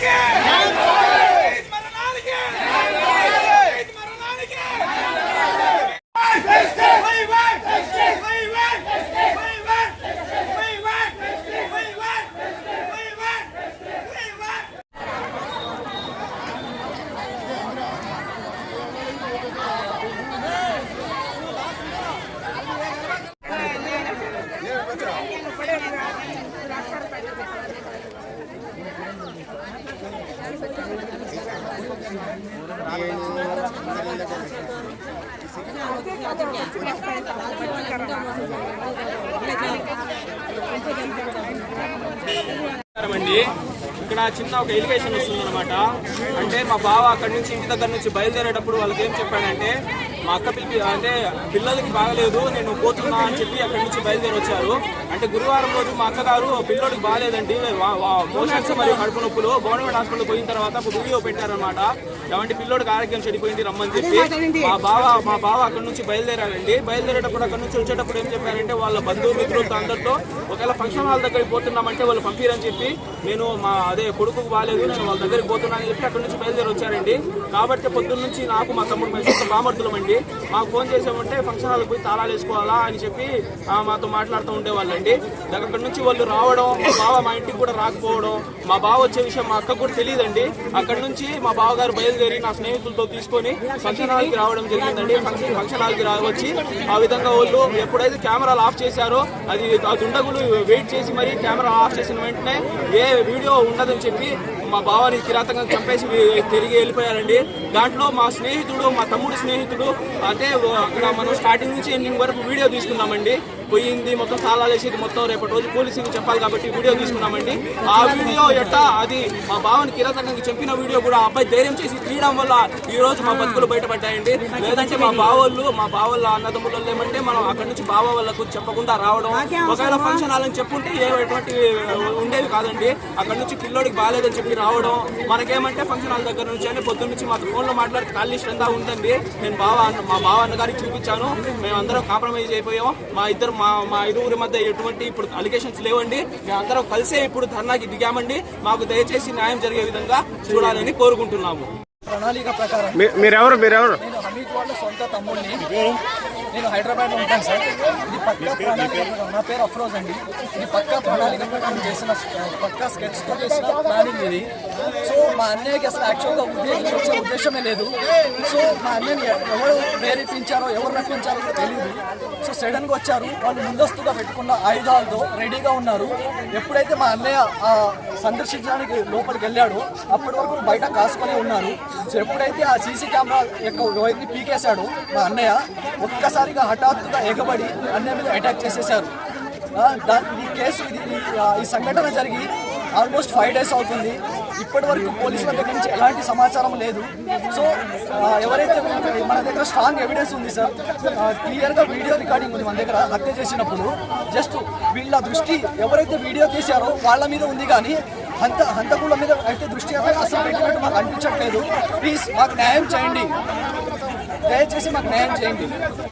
Sing! అండి ఇక్కడ చిన్న ఒక ఎలిగేషన్ వస్తుందన్నమాట. అంటే మా బావ అక్కడి నుంచి ఇంటి దగ్గర నుంచి బయలుదేరేటప్పుడు వాళ్ళకి ఏం చెప్పాడంటే మా అక్క పిలిపి అంటే పిల్లలకి బాగలేదు నేను పోతున్నా అని చెప్పి అక్కడి నుంచి బయలుదేరి వచ్చారు అంటే గురువారం రోజు మా అక్కగారు పిల్లోడికి బాగాలేదండి మోషన్స్ మరియు కడుపు నొప్పులు గవర్నమెంట్ హాస్పిటల్ పోయిన తర్వాత ఒక వీడియో పెట్టారనమాట ఎవంటి పిల్లోడికి ఆరోగ్యం చెడిపోయింది రమ్మని చెప్పి. మా బావ మా బావ అక్కడ నుంచి బయలుదేరారండి బయలుదేరేటప్పుడు అక్కడ నుంచి వచ్చేటప్పుడు ఏం చెప్పారంటే వాళ్ళ బంధుమిత్రులతో అందరితో ఒకవేళ ఫంక్షన్ హాల్ దగ్గరికి పోతున్నామంటే వాళ్ళు పంపిరని చెప్పి నేను మా అదే కొడుకుకు బాగాలేదు నేను వాళ్ళ దగ్గరికి పోతున్నాను అని చెప్పి అక్కడ నుంచి బయలుదేరి వచ్చారండి కాబట్టి పొద్దున్న నుంచి నాకు మా తమ్ముడు మేము సొంత బామర్దులం అండి మాకు ఫోన్ చేసామంటే ఫంక్షన్ హాల్కి పోయి తాళాలు వేసుకోవాలా అని చెప్పి మాతో మాట్లాడుతూ ఉండేవాళ్ళండి. అక్కడ నుంచి వాళ్ళు రావడం మా బావ మా ఇంటికి కూడా రాకపోవడం మా బావ వచ్చే విషయం మా అక్కకు కూడా తెలియదండి. అక్కడ నుంచి మా బావగారు బయలుదేరి నా స్నేహితులతో తీసుకొని ఫంక్షన్ హాల్కి రావడం జరిగిందండి. ఫంక్షన్ ఫంక్షన్ హాల్కి రావచ్చి ఆ విధంగా వాళ్ళు ఎప్పుడైతే కెమెరాలు ఆఫ్ చేశారో అది ఆ దుండగులు వెయిట్ చేసి మరి కెమెరా ఆఫ్ చేసిన వెంటనే ఏ వీడియో ఉండదని చెప్పి మా బావని కిరాతకంగా చంపేసి తిరిగి వెళ్ళిపోయారండి. దాంట్లో మా స్నేహితుడు మా తమ్ముడు స్నేహితుడు అంటే అక్కడ మనం స్టార్టింగ్ నుంచి ఎండింగ్ వరకు వీడియో తీసుకున్నామండి పోయింది మొత్తం తాళాలు వేసేది మొత్తం రేపటి రోజు పోలీసుకి చెప్పాలి కాబట్టి వీడియో తీసుకున్నామండి. ఆ వీడియో ఎట్టా? అది మా బావని కిరాతకంగా చెప్పిన వీడియో కూడా ఆ అబ్బాయి ధైర్యం చేసి తీయడం వల్ల ఈ రోజు మా బతుకులు బయటపడ్డాయండి. లేదంటే మా బావోళ్ళు మా బావోళ్ళ అన్నదమ్ములు ఏమంటే మనం అక్కడ నుంచి బావ వాళ్ళకు చెప్పకుండా రావడం ఒకవేళ ఫంక్షన్ హాల్ అని చెప్పుంటే ఏ ఎటువంటి ఉండేవి కాదండి. అక్కడి నుంచి పిల్లోడికి బాగాలేదని చెప్పి రావడం మనకేమంటే ఫంక్షన్ హాల్ దగ్గర నుంచి అని పొద్దున్న నుంచి మాకు ఫోన్లో మాట్లాడి ఖాళీ లిస్ట్ ఎంత ఉందండి. నేను బావ అన్న- మా బావ అన్న గారికి చూపించాను. మేము అందరం కాంప్రమైజ్ అయిపోయాం. మా ఇద్దరు మా మా ఇరువురి మధ్య ఎటువంటి ఇప్పుడు అలిగేషన్స్ లేవండి. మేము అందరం కలిసే ఇప్పుడు ధర్నాకి దిగామండి. మాకు దయచేసి న్యాయం జరిగే విధంగా చూడాలని కోరుకుంటున్నాము. ప్రణాళిక ప్రకారం మీరెవరు? మీరెవరు? నేను హమీద్ వాళ్ళ సొంత తమ్ముడిని నేను హైదరాబాద్లో ఉంటాను సార్. ఇది పక్కా ప్రణాళిక నా పేరు అఫ్రోజ్ అండి. ఇది పక్కా ప్రణాళిక ప్రకారం చేసిన పక్కా స్కెచ్తో చేసిన ప్లానింగ్ ఇది. సో మా అన్నయ్యకి అసలు యాక్చువల్గా ఉద్యోగం వచ్చే ఉద్దేశమే లేదు. సో మా అన్నయ్యని ఎవరు ప్రేరేపించారో ఎవరు రప్పించారో తెలియదు సో సడన్గా వచ్చారు. వాళ్ళు ముందస్తుగా పెట్టుకున్న ఆయుధాలతో రెడీగా ఉన్నారు. ఎప్పుడైతే మా అన్నయ్య ఆ సందర్శించడానికి లోపలికి వెళ్ళాడు. అప్పటి వరకు బయట కాసుకొని ఉన్నారు. ఎప్పుడైతే ఆ సీసీ కెమెరా యొక్క వైర్ని పీకేశాడు మా అన్నయ్య ఒక్కసారిగా హఠాత్తుగా ఎగబడి అన్నయ్య మీద అటాక్ చేసేశారు. ఆ, ఈ కేసు ఇది ఈ సంఘటన జరిగి ఆల్మోస్ట్ ఫైవ్ డేస్ అవుతుంది. ఇప్పటి వరకు పోలీసుల దగ్గర నుంచి ఎలాంటి సమాచారం లేదు. సో ఎవరైతే మన దగ్గర స్ట్రాంగ్ ఎవిడెన్స్ ఉంది సార్ క్లియర్గా వీడియో రికార్డింగ్ ఉంది మన దగ్గర హత్య చేసినప్పుడు. జస్ట్ వీళ్ళ దృష్టి ఎవరైతే వీడియో తీశారో వాళ్ళ మీద ఉంది కానీ హంత హంతకుల మీద అయితే దృష్టి అసలు పెట్టినట్టు మాకు అనిపించట్లేదు. ప్లీజ్ మాకు న్యాయం చేయండి. దయచేసి మాకు న్యాయం చేయండి.